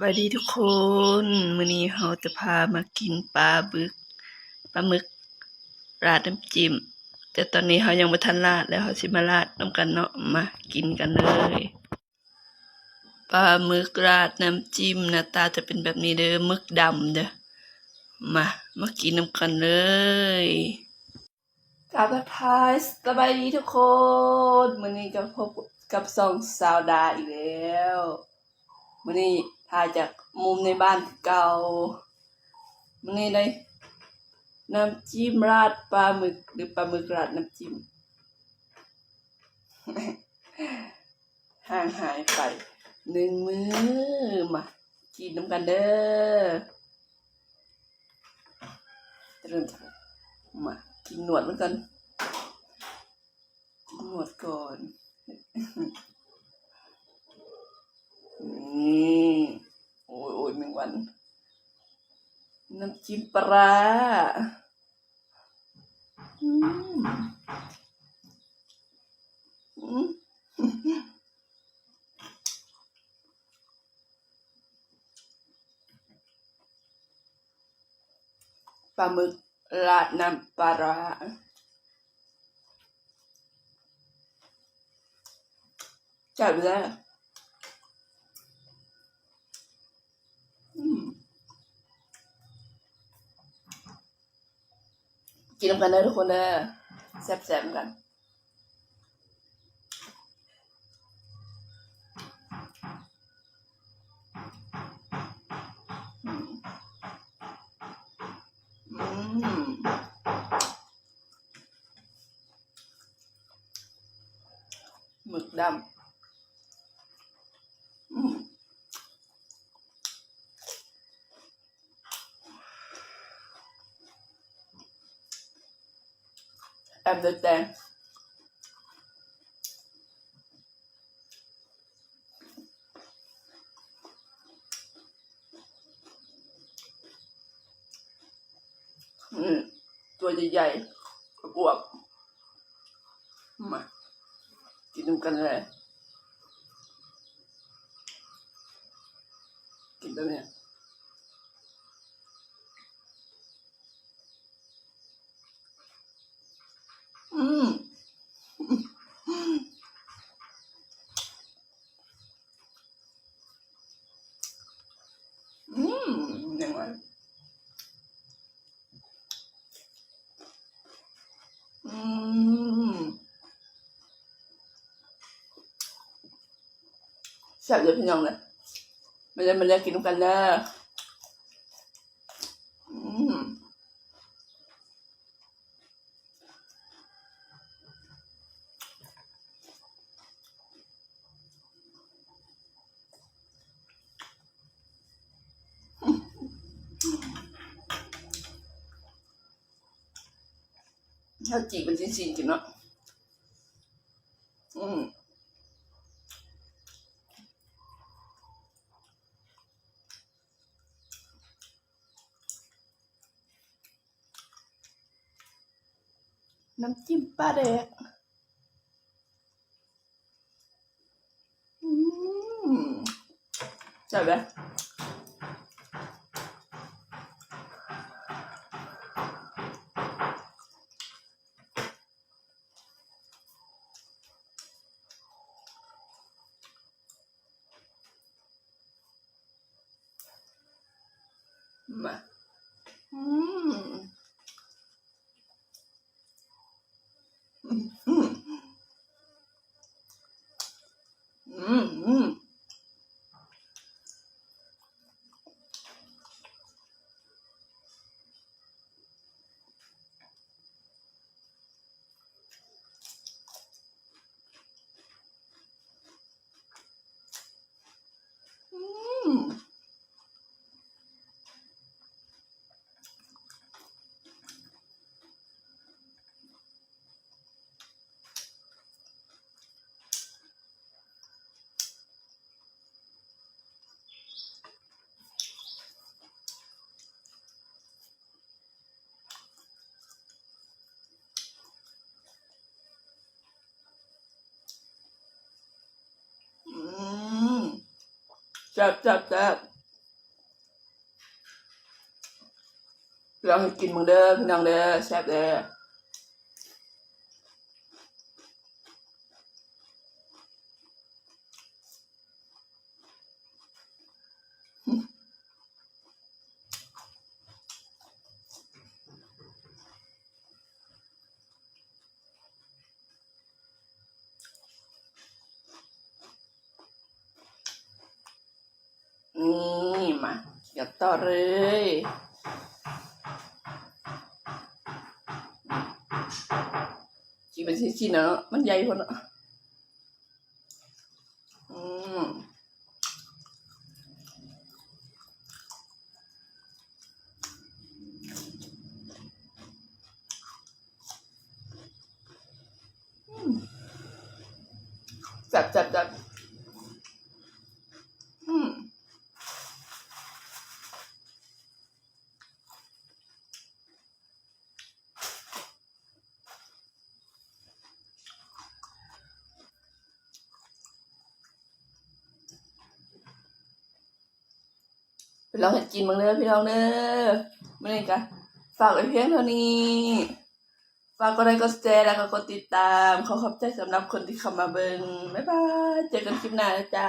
สวัสดีทุกคนมื้อนี้เราจะพามากินปลาบึกปลาหมึกราดน้ำจิ้มแต่ตอนนี้เรายังไม่ทันราดแล้วเราสิมาราดน้ำกันเนาะมากินกันเลยปลาหมึกราดน้ำจิ้มหน้าตาจะเป็นแบบนี้เด้อหมึกดำเด้อมามากินน้ำกันเลยกลับพายสบายดีทุกคนมื้อนี้ก็พบกับซองสาวดาอีกแล้วมื่อนี้ ถ่ายจากมุมในบ้านเก่ามื่อนี้เลยน้ำจิ้มราดปลาหมึกหรือปลาหมึกราดน้ำจิ้มห่างหายไปหนึ่งมือมากินน้ำกันเด้อเริ่มจากมากินหนวดมันกันกินหนวดก่อน วัน น้ำจิ้มปลาร้าอืมอืมปลาหมึกราดน้ำปลาร้าจับไปแล้ว นน้ำกันเด้อทุกคนเด้อแซ่บๆกันหมึกดำอืม everything. Ừ, ตัวใหญ่ๆอวบมากินกันเลยกินแบบเนี้ย อืมอืมยังไงอืมแซ่บเลยพี่น้องเลยมาเลยมาเลยกินกันเลยอืม ถ้าจีบเป็นชิ้นๆกินเนาะอืมน้ำจิ้มปลาแดกอืมใช่ไหม มาอืมอื จับจับจับลองกินมึงเด้อพี่น้องเด้อแซ่บเด้อ มาเดี๋ยวต่อเลยกินเป็นชิ้นๆนะเนาะมันใหญ่คนเนาะอืมจับจับจับอืม ไปลองเห็นกินมังเด้อพี่น้องเด้อมื่อนี้กันฝากไว้เพียงเท่านี้ฝากกดไลค์กดแชร์แล้วก็กดติดตาม ขอขอบใจสำหรับคนที่เข้ามาเบิ่งบ๊ายบาย เจอกันคลิปหน้านะจ้า